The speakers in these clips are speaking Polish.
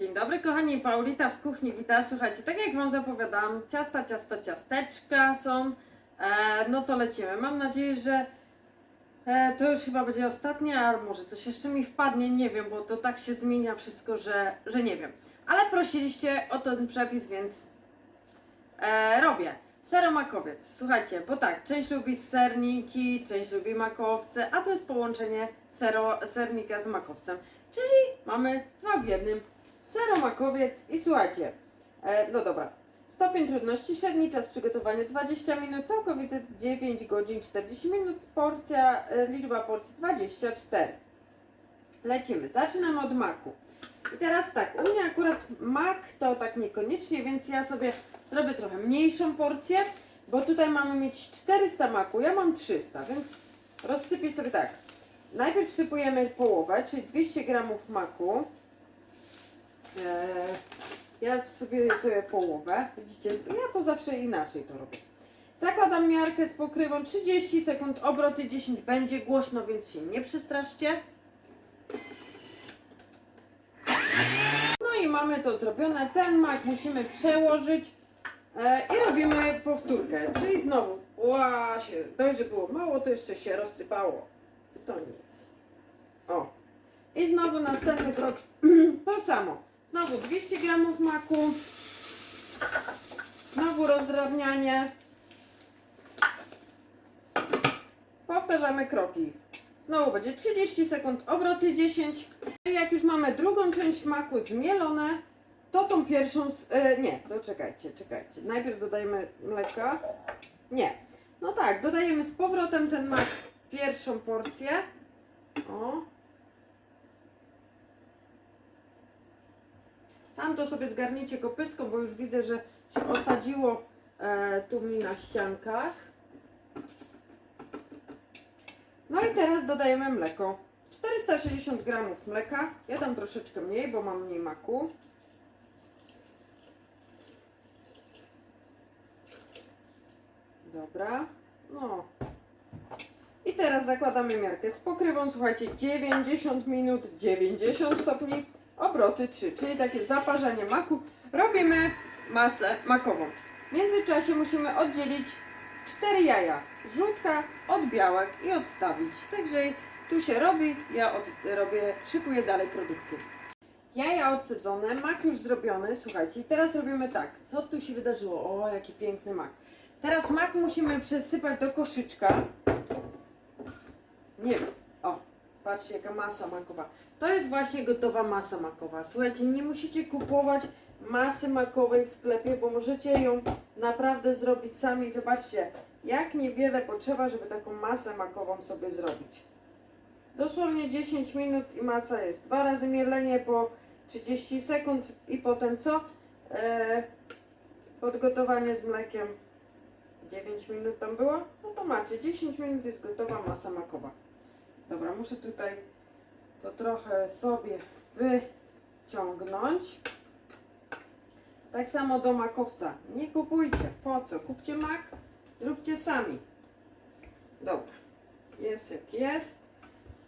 Dzień dobry kochani, Paulita w kuchni wita. Słuchajcie, tak jak Wam zapowiadałam, ciasta, ciasto, ciasteczka są. E, no to lecimy. Mam nadzieję, że e, to już chyba będzie ostatnie, a może coś jeszcze mi wpadnie, nie wiem, bo to tak się zmienia wszystko, że, że nie wiem. Ale prosiliście o ten przepis, więc e, robię. Seromakowiec. Słuchajcie, bo tak, część lubi serniki, część lubi makowce, a to jest połączenie sero, sernika z makowcem. Czyli mamy dwa w jednym. Seromakowiec i słuchajcie, e, no dobra. Stopień trudności, średni czas przygotowania 20 minut, całkowity 9 godzin 40 minut, porcja, e, liczba porcji 24. Lecimy, zaczynamy od maku. I teraz tak, u mnie akurat mak to tak niekoniecznie, więc ja sobie zrobię trochę mniejszą porcję, bo tutaj mamy mieć 400 maku, ja mam 300, więc rozsypię sobie tak. Najpierw wsypujemy połowę, czyli 200 gramów maku. Eee, ja sobie sobie połowę. Widzicie, ja to zawsze inaczej to robię. Zakładam miarkę z pokrywą 30 sekund, obroty 10 będzie głośno, więc się nie przestraszcie. No i mamy to zrobione. Ten mak musimy przełożyć e, i robimy powtórkę. Czyli znowu, ła, się, dość, że było mało, to jeszcze się rozsypało. To nic. O. I znowu następny krok, to samo. Znowu 200 gramów maku. Znowu rozdrabnianie. Powtarzamy kroki. Znowu będzie 30 sekund, obroty 10. I jak już mamy drugą część maku zmielone, to tą pierwszą. E, nie, to czekajcie, czekajcie. Najpierw dodajemy mleka. Nie. No tak, dodajemy z powrotem ten mak pierwszą porcję. O. Tam to sobie zgarnijcie kopyską, bo już widzę, że się osadziło e, tu mi na ściankach. No i teraz dodajemy mleko. 460 gramów mleka. Ja dam troszeczkę mniej, bo mam mniej maku. Dobra. No. I teraz zakładamy miarkę z pokrywą. Słuchajcie, 90 minut, 90 stopni, obroty 3, czyli takie zaparzanie maku. Robimy masę makową. W międzyczasie musimy oddzielić 4 jaja, żółtka od białek i odstawić. Także tu się robi, ja od, robię, szykuję dalej produkty. Jaja odcedzone, mak już zrobiony. Słuchajcie, teraz robimy tak. Co tu się wydarzyło? O, jaki piękny mak. Teraz mak musimy przesypać do koszyczka. Nie wiem. Patrzcie jaka masa makowa. To jest właśnie gotowa masa makowa. Słuchajcie, nie musicie kupować masy makowej w sklepie, bo możecie ją naprawdę zrobić sami. Zobaczcie, jak niewiele potrzeba, żeby taką masę makową sobie zrobić. Dosłownie 10 minut i masa jest. Dwa razy mielenie po 30 sekund i potem co? E, podgotowanie z mlekiem 9 minut tam było? No to macie, 10 minut jest gotowa masa makowa. Dobra, muszę tutaj to trochę sobie wyciągnąć. Tak samo do makowca. Nie kupujcie. Po co? Kupcie mak, zróbcie sami. Dobra. Jest jak jest.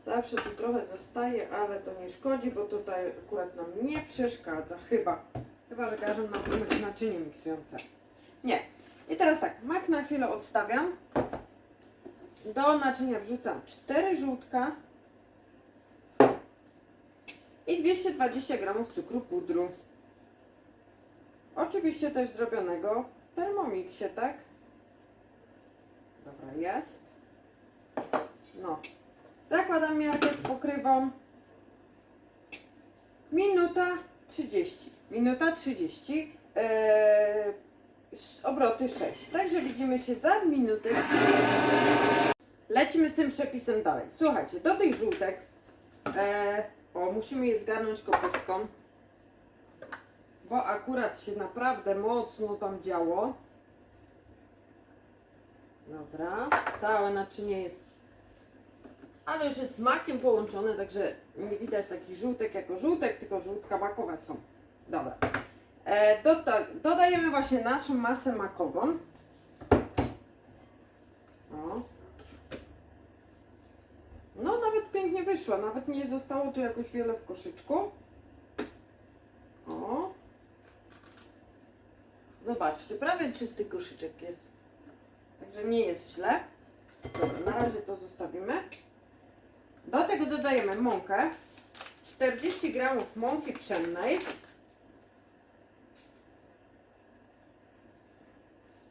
Zawsze tu trochę zostaje, ale to nie szkodzi, bo tutaj akurat nam nie przeszkadza. Chyba. Chyba, że każą nam naczynie miksujące. Nie. I teraz tak, mak na chwilę odstawiam. Do naczynia wrzucam 4 żółtka i 220 g cukru pudru. Oczywiście też zrobionego w Thermomixie, tak? Dobra, jest. No. Zakładam miarkę z pokrywą. Minuta 30. Minuta 30. Eee, sz- obroty 6. Także widzimy się za minutę 30. Lecimy z tym przepisem dalej. Słuchajcie, do tych żółtek e, o, musimy je zgarnąć kopystką, bo akurat się naprawdę mocno tam działo. Dobra, całe naczynie jest, ale już jest z makiem połączone, także nie widać takich żółtek jako żółtek, tylko żółtka makowe są. Dobra. E, doda dodajemy właśnie naszą masę makową. O. No, pięknie wyszła. Nawet nie zostało tu jakoś wiele w koszyczku. Zobaczcie, prawie czysty koszyczek jest. Także nie jest źle. Dobra, na razie to zostawimy. Do tego dodajemy mąkę. 40 gramów mąki pszennej.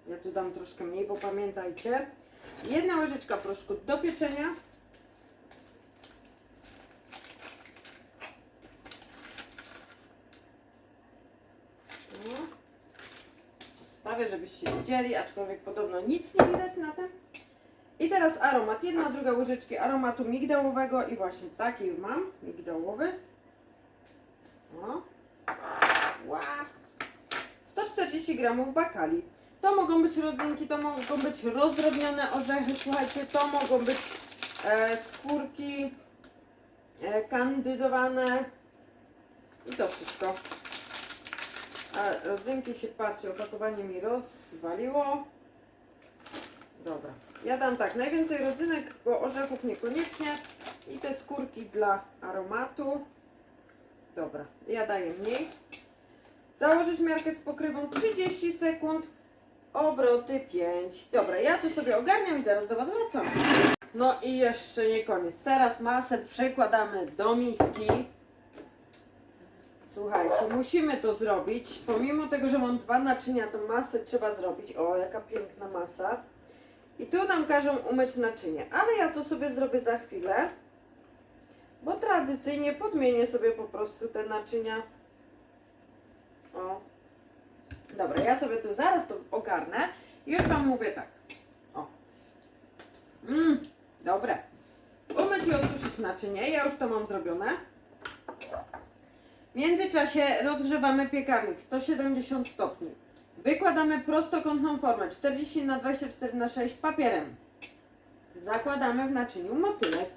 Ja tu dam troszkę mniej, bo pamiętajcie. Jedna łyżeczka proszku do pieczenia. No. Żebyście widzieli, aczkolwiek podobno nic nie widać na tym. I teraz aromat. Jedna, druga łyżeczki aromatu migdałowego i właśnie taki mam, migdałowy. O. Ła. 140 gramów bakali. To mogą być rodzynki, to mogą być rozdrobnione orzechy, słuchajcie, to mogą być e, skórki e, kandyzowane i to wszystko. A rodzynki się, patrzcie, opakowanie mi rozwaliło. Dobra, ja dam tak, najwięcej rodzynek, bo orzechów niekoniecznie i te skórki dla aromatu. Dobra, ja daję mniej. Założyć miarkę z pokrywą 30 sekund, obroty 5. Dobra, ja tu sobie ogarniam i zaraz do Was wracam. No i jeszcze nie koniec. Teraz masę przekładamy do miski. Słuchajcie, musimy to zrobić. Pomimo tego, że mam dwa naczynia, to masę trzeba zrobić. O, jaka piękna masa. I tu nam każą umyć naczynie, ale ja to sobie zrobię za chwilę, bo tradycyjnie podmienię sobie po prostu te naczynia. O. Dobra, ja sobie tu zaraz to ogarnę i już Wam mówię tak. O. Mmm, dobre. Umyć i osuszyć naczynie, ja już to mam zrobione. W międzyczasie rozgrzewamy piekarnik 170 stopni. Wykładamy prostokątną formę 40 na 24 na 6 papierem. Zakładamy w naczyniu motylek.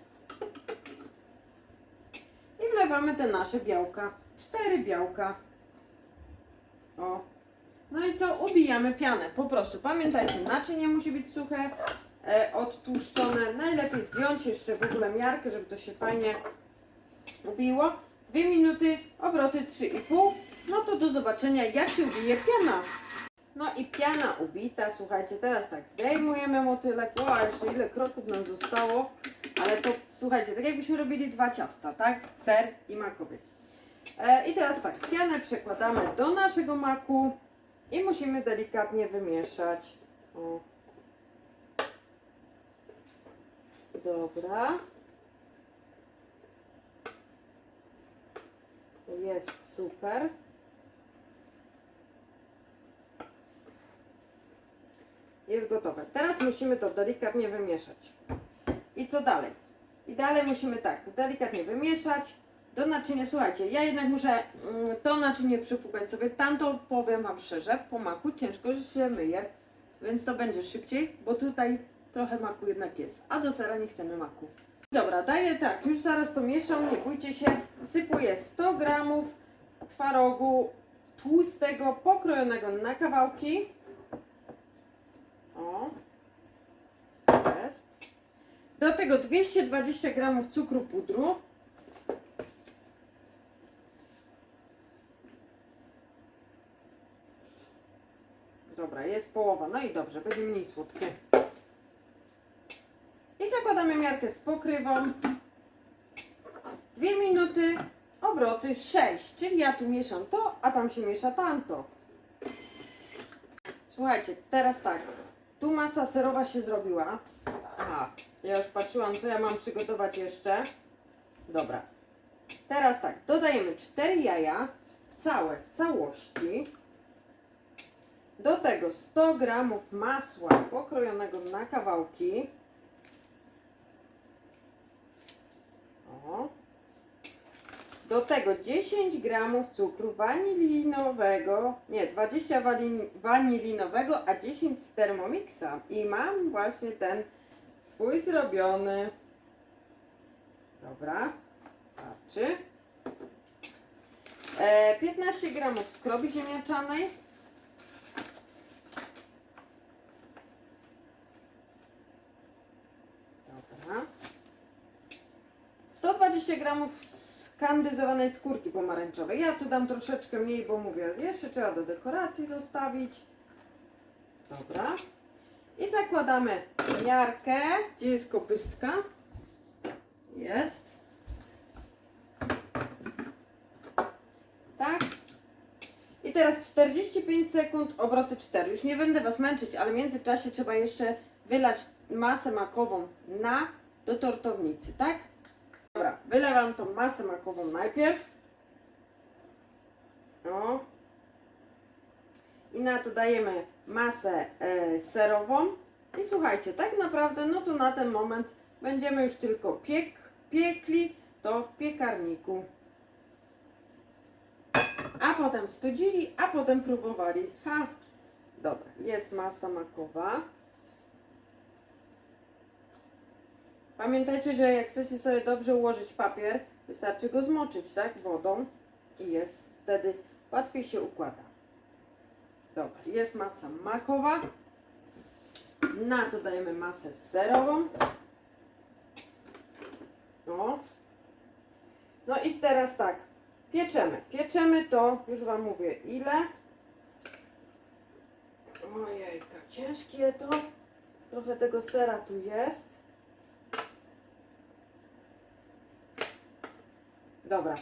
I wlewamy te nasze białka. Cztery białka. O. No i co? Ubijamy pianę. Po prostu pamiętajcie, naczynie musi być suche, e, odtłuszczone. Najlepiej zdjąć jeszcze w ogóle miarkę, żeby to się fajnie ubiło. Dwie minuty, obroty 3,5. No to do zobaczenia, jak się ubije piana. No i piana ubita, słuchajcie, teraz tak, zdejmujemy motylek, o, jeszcze ile kroków nam zostało, ale to, słuchajcie, tak jakbyśmy robili dwa ciasta, tak, ser i makowiec. E, I teraz tak, pianę przekładamy do naszego maku i musimy delikatnie wymieszać. O. Dobra. Jest super. Jest gotowe. Teraz musimy to delikatnie wymieszać. I co dalej? I dalej musimy tak, delikatnie wymieszać. Do naczynia, słuchajcie, ja jednak muszę mm, to naczynie przypłukać sobie. Tamto powiem Wam szczerze, po maku ciężko się myje, więc to będzie szybciej, bo tutaj trochę maku jednak jest. A do sera nie chcemy maku. Dobra, daję tak, już zaraz to mieszam, nie bójcie się. Wsypuję 100 gramów twarogu tłustego, pokrojonego na kawałki. O, jest. Do tego 220 gramów cukru pudru. Dobra, jest połowa. No i dobrze, będzie mniej słodkie. Zakładamy miarkę z pokrywą. Dwie minuty, obroty 6, czyli ja tu mieszam to, a tam się miesza tamto. Słuchajcie, teraz tak, tu masa serowa się zrobiła. Aha, ja już patrzyłam, co ja mam przygotować jeszcze. Dobra. Teraz tak, dodajemy 4 jaja, całe w całości. Do tego 100 gramów masła pokrojonego na kawałki. O. Do tego 10 gramów cukru wanilinowego, nie, 20 wali- wanilinowego, a 10 z Thermomixa. I mam właśnie ten swój zrobiony. Dobra, starczy. E, 15 gramów skrobi ziemniaczanej. Dobra. 120 gramów kandyzowanej skórki pomarańczowej. Ja tu dam troszeczkę mniej, bo mówię, jeszcze trzeba do dekoracji zostawić. Dobra. I zakładamy miarkę. Gdzie jest kopystka? Jest. Tak. I teraz 45 sekund, obroty 4. Już nie będę Was męczyć, ale w międzyczasie trzeba jeszcze wylać masę makową na do tortownicy, tak? Dobra, wylewam tą masę makową najpierw. O. I na to dajemy masę e, serową. I słuchajcie, tak naprawdę, no to na ten moment będziemy już tylko piek, piekli to w piekarniku. A potem studzili, a potem próbowali. Ha! Dobra, jest masa makowa. Pamiętajcie, że jak chcecie sobie dobrze ułożyć papier, wystarczy go zmoczyć, tak? Wodą i jest wtedy łatwiej się układa. Dobra, jest masa makowa. Na to dajemy masę serową. O. No i teraz tak, pieczemy. Pieczemy to, już Wam mówię, ile. Ojejka, ciężkie to. Trochę tego sera tu jest. Dobra.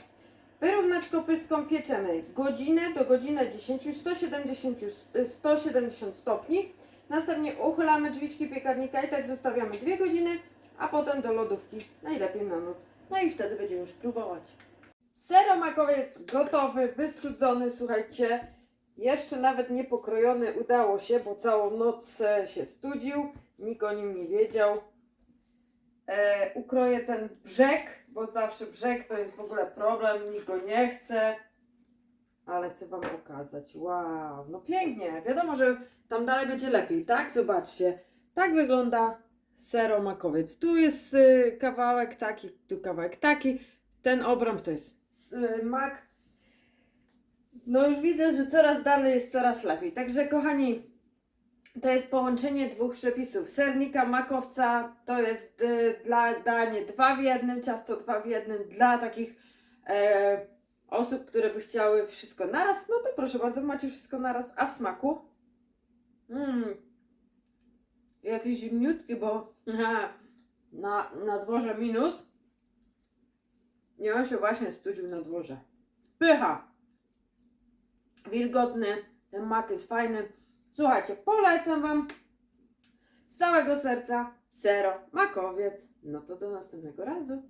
Wyrównać kopystką pieczemy godzinę do godziny 10, 170, 170 stopni. Następnie uchylamy drzwiczki piekarnika i tak zostawiamy 2 godziny, a potem do lodówki, najlepiej na noc. No i wtedy będziemy już próbować. Seromakowiec gotowy, wystudzony, słuchajcie. Jeszcze nawet nie pokrojony udało się, bo całą noc e, się studził, nikt o nim nie wiedział. E, ukroję ten brzeg, bo zawsze brzeg to jest w ogóle problem, nikt go nie chce. Ale chcę Wam pokazać. Wow, no pięknie. Wiadomo, że tam dalej będzie lepiej, tak? Zobaczcie. Tak wygląda seromakowiec. Tu jest y, kawałek taki, tu kawałek taki. Ten obrąb to jest y, mak. No już widzę, że coraz dalej jest coraz lepiej. Także kochani, to jest połączenie dwóch przepisów. Sernika, makowca to jest y, dla danie dwa w jednym, ciasto dwa w jednym dla takich e, osób, które by chciały wszystko naraz. No to proszę bardzo, macie wszystko naraz. A w smaku? Mmm. Jakieś zimniutkie, bo na, na dworze minus. Nie on się właśnie studził na dworze. Pycha! Wilgotny, ten mak jest fajny. Słuchajcie, polecam Wam z całego serca sero makowiec. No to do następnego razu.